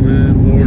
ਜਿਵੇਂ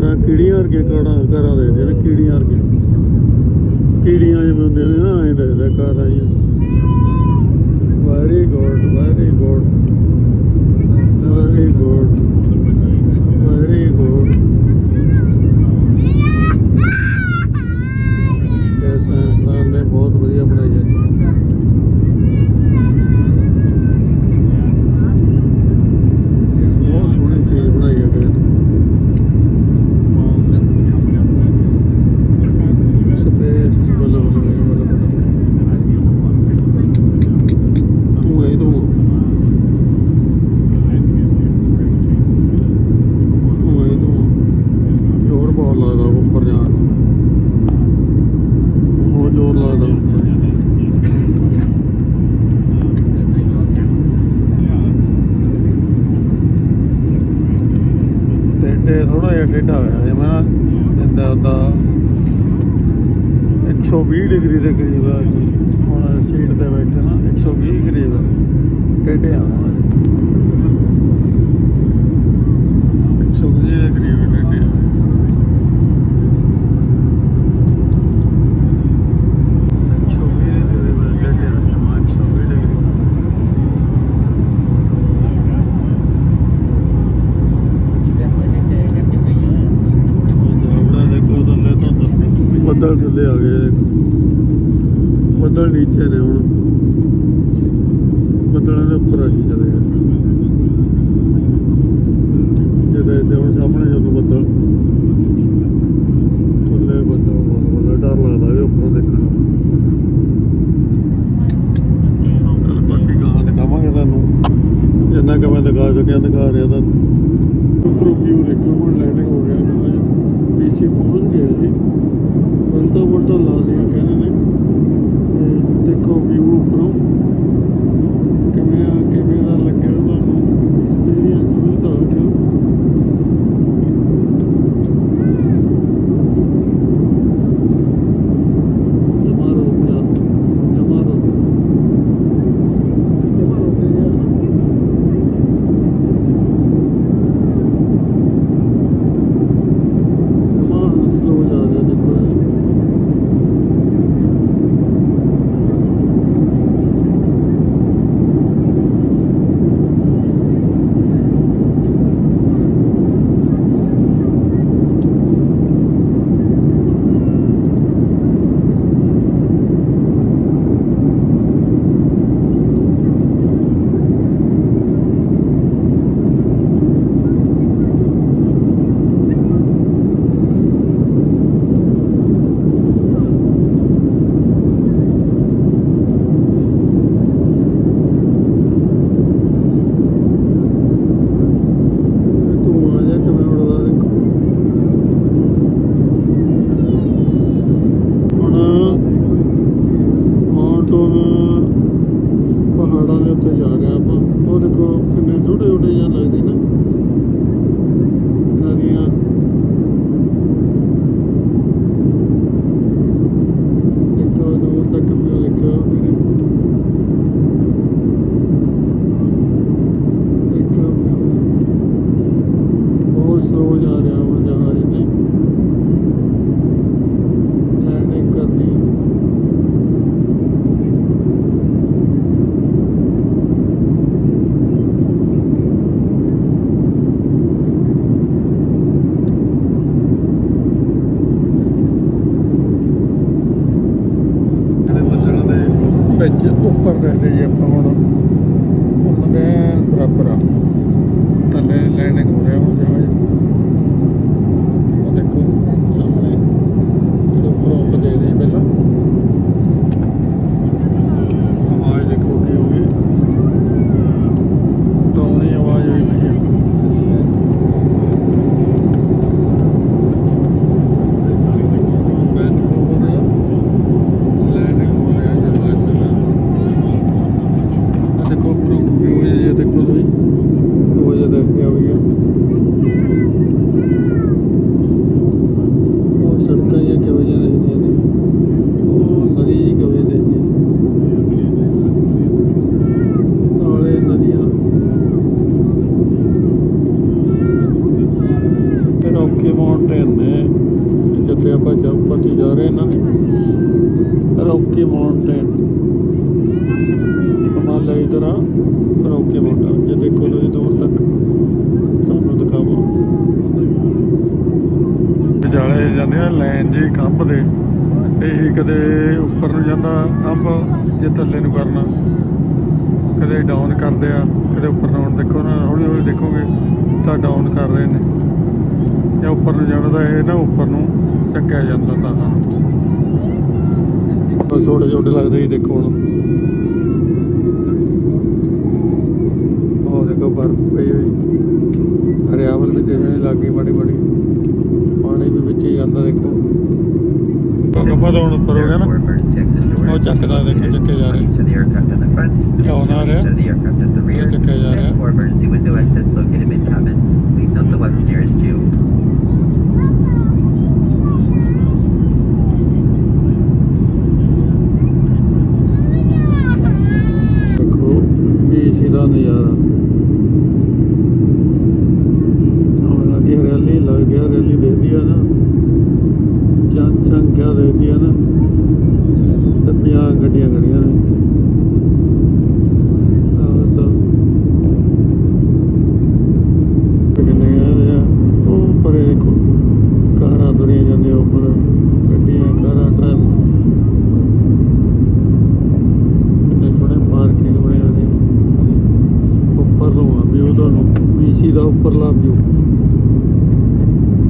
ਕਾਰਾਂ, ਕੀੜੀਆਂ ਵਰਗੇ ਕਾਰਾਂ ਕਾਰਾਂ ਦੇਖਦੇ ਨੇ, ਕੀੜੀਆਂ ਵਰਗੀਆਂ। ਕੀੜੀਆਂ ਜਿਵੇਂ ਹੁੰਦੀਆਂ ਨੇ ਨਾ, ਐਂ ਦੇਖਦੇ ਕਾਰਾਂ ਜੀ very good very good very good very good ਇਹ ਸਾਇੰਸਦਾਨ ਨੇ ਬਹੁਤ ਵਧੀਆ ਬਣਾਈ ਹੈ ਜੀ ਬਹੁਤ ਸੋਹਣੀ ਚੀਜ਼ ਬਣਾਈ ਹੈ ਕਿਸੇ ਨੇ ਸਪੇਸ ਬੱਲੇ ਬੱਲੇ ਬੱਲੇ ਬੱਲੇ ਤੂੰ ਇਹ ਤੂੰ ਤੂੰ ਇਹ ਤੂੰ ਜ਼ੋਰ ਬਹੁਤ ਲੱਗਦਾ ਉੱਪਰ ਜਾਣ ਨੂੰ ਬਹੁਤ ਜ਼ੋਰ ਲੱਗਦਾ ਉੱਪਰ। ਟੇਡੇ ਥੋੜਾ ਜਿਹਾ ਟੇਢਾ ਹੋਇਆ ਜਿਵੇਂ ਨਾ ਜਿੰਦਾ ਉਹਦਾ 120 ਡਿਗਰੀ ਦੇ ਕਰੀਬ ਆ ਹੁਣ ਸੀਟ ਤੇ ਬੈਠੇ ਨਾ 120 ਕਰੀਬ ਟੇਢੇ ਆ कितने आ गए बदल नीचे ने हूँ बदलों के उपर अं चले गए जद इतने हम सामने चलो बदल थले बदल बदल डर लगता भी उपर देखने चल बाकी कहाँ दिखावे तू जिन्ना कि मैं दिखा सकिया दिखा रहा था ਉੱਪਰੋਂ ਵੀਊ ਦੇਖੋ ਹੁਣ ਲੈਂਡਿੰਗ ਹੋ ਰਿਹਾ ਨਾ ਪੀਸੀ ਪਹੁੰਚ ਗਿਆ ਜੀ ਮਿੰਟਾਂ ਮਿੰਟਾਂ ਲਾ ਦਿਆ ਕਹਿੰਦੇ ਨੇ। ਤੇ ਦੇਖੋ ਵੀ ਪਹਾੜਾਂ ਰਹੇ ਆਪਾਂ। ਉਹ ਦੇਖੋ ਕਿੰਨੇ ਛੋਟੇ ਛੋਟੇ ਜਿਹਾ ਲੱਗਦੇ ਨਾ ਨਦੀਆਂ ਦੇਖੋ ਦੂਰ ਤੱਕ ਵੀ ਦੇਖੋ ਵੀਰੇ ਵਿੱਚ ਉੱਪਰ ਰਹਿੰਦੇ ਜੀ ਆਪਾਂ ਹੁਣ ਘੁੰਮਦੇ ਆਂ ਬਰਾਬਰ ਆ ਥੱਲੇ ਲੈਂਡਿੰਗ ਹੋ ਰਿਹਾ ਹੁਣ ਜਹਾਜ਼ ਉਹ ਦੇਖੋ ਸਾਹਮਣੇ ਜਦੋਂ ਉੱਪਰੋਂ ਆਪਾਂ ਦੇ ਦੇ ਪਹਿਲਾਂ ਆਵਾਜ਼ ਦੇਖੋ ਕੀ ਹੋ ਗਈ ਡਾਉਣੀ ਆਵਾਜ਼ ਹੋਈ ਪਈ ਹੈ ਵੈਨਕੂਵਰ ਲੈਂਡਿੰਗ ਹੋ ਰਿਹਾ ਜਹਾਜ਼ ਸਾਡਾ ਆ ਦੇਖੋ ਉੱਪਰੋਂ ਵਿਊ ਇਹ ਦੇਖੋ ਤੁਸੀਂ ਉਹ ਜਿਹਾ ਦੇਖਿਆ ਹੋਈ ਆ ਉਹ ਸੜਕਾਂ ਜਿਹੀਆਂ ਕਿਹੋ ਜਿਹੀਆਂ ਦਿਖਦੀਆਂ ਨੇ ਉਹ ਨਦੀ ਜਿਹੀ ਕਿਹੋ ਜਿਹੀ ਦਿਖਦੀ ਹੈ ਨਾਲੇ ਨਦੀਆਂ ਫਿਰ ਔਕੇ ਮਾਊਂਟੇਨ ਨੇ ਜਿੱਥੇ ਆਪਾਂ ਜਾ ਉੱਪਰ ਚ ਜਾ ਰਹੇ ਇਹਨਾਂ ਨੇ ਰੌਕੀ ਮਾਊਂਟੇਨ ਹਿਮਾਲਿਆ ਦੀ ਤਰ੍ਹਾਂ ਰੌਕੀ ਮਾਊਂਟੇਨ ਜੇ ਦੇਖੋ ਤੁਸੀਂ ਦੂਰ ਤੱਕ ਤੁਹਾਨੂੰ ਦਿਖਾਵਾਂ ਵਿਚਾਲੇ ਜਾਂਦੇ ਆ, ਲਾਈਨ ਜੇ ਖੰਭ ਦੇ ਇਹੀ ਕਦੇ ਉੱਪਰ ਨੂੰ ਜਾਂਦਾ ਖੰਭ ਜੇ ਥੱਲੇ ਨੂੰ ਕਰਨਾ। ਕਦੇ ਡਾਊਨ ਕਰਦੇ ਆ, ਕਦੇ ਉੱਪਰ ਨੂੰ। ਹੁਣ ਦੇਖੋ ਨਾ, ਹੌਲੀ ਹੌਲੀ ਦੇਖੋਗੇ ਤਾਂ ਡਾਊਨ ਕਰ ਰਹੇ ਨੇ। ਜਾਂ ਉੱਪਰ ਨੂੰ ਜਾਣਾ ਤਾਂ ਇਹ ਨਾ ਉੱਪਰ ਨੂੰ ਚੱਕਿਆ ਜਾਂਦਾ ਤਾਂ। ਬਸ ਛੋਟੇ ਛੋਟੇ ਲੱਗਦੇ ਹੀ ਦੇਖੋ ਹੁਣ। चेक कर रहे हैं चेक जा रहे हैं क्या होना रहा है चेक किया जा रहा है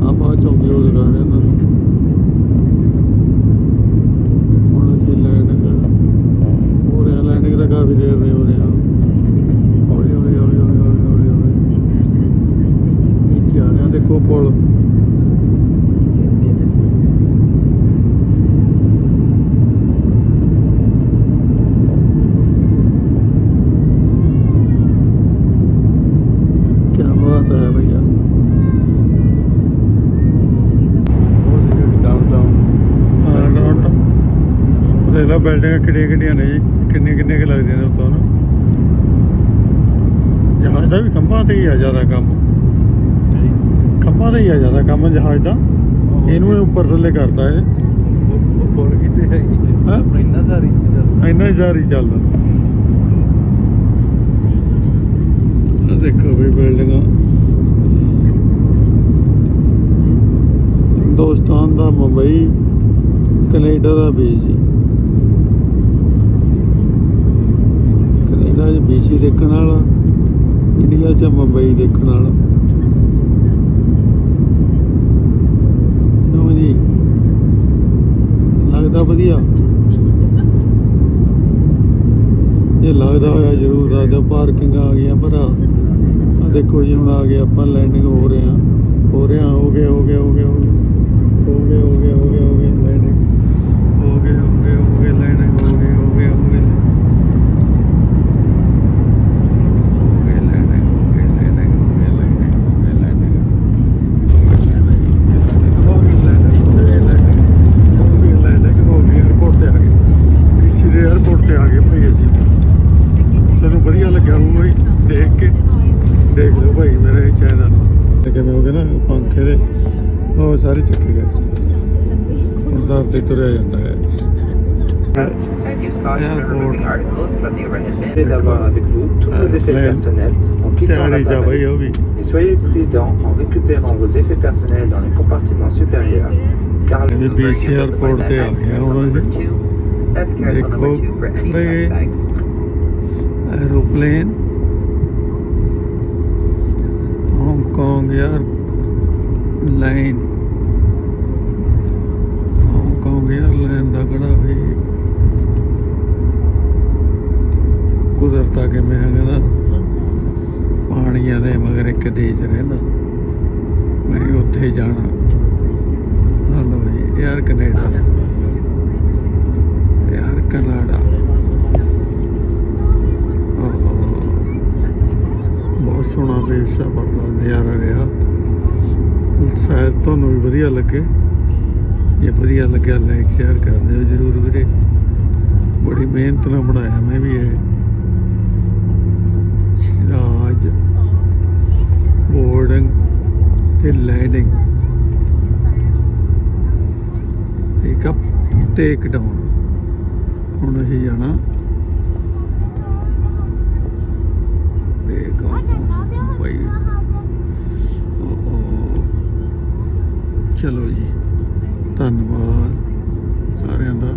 आप बहुत चौकी रोड दिखा रहे हैं ना तो थोड़ा सी लैंड हो रहा लैंडिंग तक काफ़ी देर नहीं हो रहा हौली हौली हौली हौली हौली हौली हौली नीचे आ रहे हैं देखो पुल ਬਿਲਡਿੰਗਾਂ ਕਿੱਡੀਆਂ ਕਿੱਡੀਆਂ ਨੇ ਜੀ ਕਿੰਨੇ ਕਿੰਨੇ ਕਿ ਲੱਗਦੀਆਂ ਨੇ ਉੱਤੋਂ ਨਾ। ਜਹਾਜ਼ ਦਾ ਵੀ ਖੰਭਾਂ ਤੇ ਹੀ ਆ ਜ਼ਿਆਦਾ ਕੰਮ। ਖੰਭਾਂ ਤੇ ਹੀ ਆ ਜ਼ਿਆਦਾ ਕੰਮ ਜਹਾਜ਼ ਦਾ। ਇਹਨੂੰ ਇਹ ਉੱਪਰ ਥੱਲੇ ਕਰਦਾ ਇਹ। ਬੋਲ ਕਿਤੇ ਹੈ ਹੈਂ? ਇੰਨਾ ਸਾਰੀ ਇੰਨਾ ਚੱਲਦਾ। ਦੇਖੋ ਵੀ ਬਿਲਡਿੰਗਾਂ। ਹਿੰਦੁਸਤਾਨ ਦਾ ਮੁੰਬਈ ਕੈਨੇਡਾ ਦਾ ਬੀਸੀ ਕੈਨੇਡਾ 'ਚ ਬੀਸੀ ਦੇਖਣ ਵਾਲਾ ਇੰਡੀਆ 'ਚ ਮੁੰਬਈ ਦੇਖਣ ਵਾਲਾ। ਕਿਉਂ ਜੀ? ਲੱਗਦਾ ਵਧੀਆ। ਇਹ ਲੱਗਦਾ ਹੋਇਆ ਜ਼ਰੂਰ ਲੱਗਦਾ ਪਾਰਕਿੰਗ ਆ ਗਈਆਂ ਭਰਾ। ਆ ਦੇਖੋ ਜੀ, ਹੁਣ ਆ ਗਏ ਆਪਾਂ ਲੈਂਡਿੰਗ ਹੋ ਰਹੇ ਆ ਹੋ ਰਹੇ ਆ ਹੋ ਗਏ ਹੋ ਗਏ ਹੋ ਗਏ ਹੋ ਗਏ। ਹੋ ਗਏ ਹੋ ਗਏ ਹੋ ਗਏ ਲੈਂਡਿੰਗ ਹੋ ਗਏ ਹੋ ਗਏ ਦੇਖ ਲਓ ਭਾਈ ਮੇਰੇ ਚੈਨਲ ਤੇ ਕਿਵੇਂ ਹੋ ਗਿਆ ਨਾ ਪੰਖੇ ਦੇ ਉਹ ਸਾਰੇ ਚੱਕੇ ਗਏ ਹੁਣ ਤਾਂ ਤੇ ਤੁਰਿਆ ਜਾਂਦਾ ਹੈ Terrorisé, oui, oui. Et soyez prudent en récupérant vos effets personnels dans les compartiments supérieurs. Car le BCR porté à rien, on Aeroplane. Hong Kong ਯਾਰ, ਲਾਈਨ। ਹਾਂਗਕਾਂਗ ਯਾਰ, ਲਾਈਨ ਦਾ ਕਿਹੜਾ ਵੀ ਕੁਦਰਤਾ ਕਿਵੇਂ ਹੈ ਕਹਿੰਦਾ? ਪਾਣੀਆਂ ਦੇ ਮਗਰ ਇੱਕ ਦੇਸ਼ ਰਹਿੰਦਾ। ਮੈਂ ਉੱਥੇ ਜਾਣਾ। ਹਲੋ ਜੀ, ਯਾਰ ਕੈਨੇਡਾ। ਯਾਰ ਕੈਨੇਡਾ। ਸੋਹਣਾ ਪੇਸ਼ਾ ਆ ਨਜ਼ਾਰਾ ਰਿਹਾ। ਸ਼ਾਇਦ ਤੁਹਾਨੂੰ ਵੀ ਵਧੀਆ ਲੱਗੇ। ਜੇ ਵਧੀਆ ਲੱਗਿਆ ਲਾਈਕ ਸ਼ੇਅਰ ਕਰ ਦਿਓ ਜਰੂਰ ਵੀਰੇ। ਬੜੀ ਮਿਹਨਤ ਨਾਲ ਬਣਾਇਆ ਮੈਂ ਵੀ ਇਹ। ਰਾਜ ਬੋਰਡਿੰਗ ਤੇ ਲੈਂਡਿੰਗ ਇੱਕ ਅਪ ਟੇਕ ਡਾਊਨ ਹੁਣ ਅਸੀਂ ਜਾਣਾ ਦੇਖ ਭਾਈ ਚਲੋ ਜੀ। ਧੰਨਵਾਦ ਸਾਰਿਆਂ ਦਾ।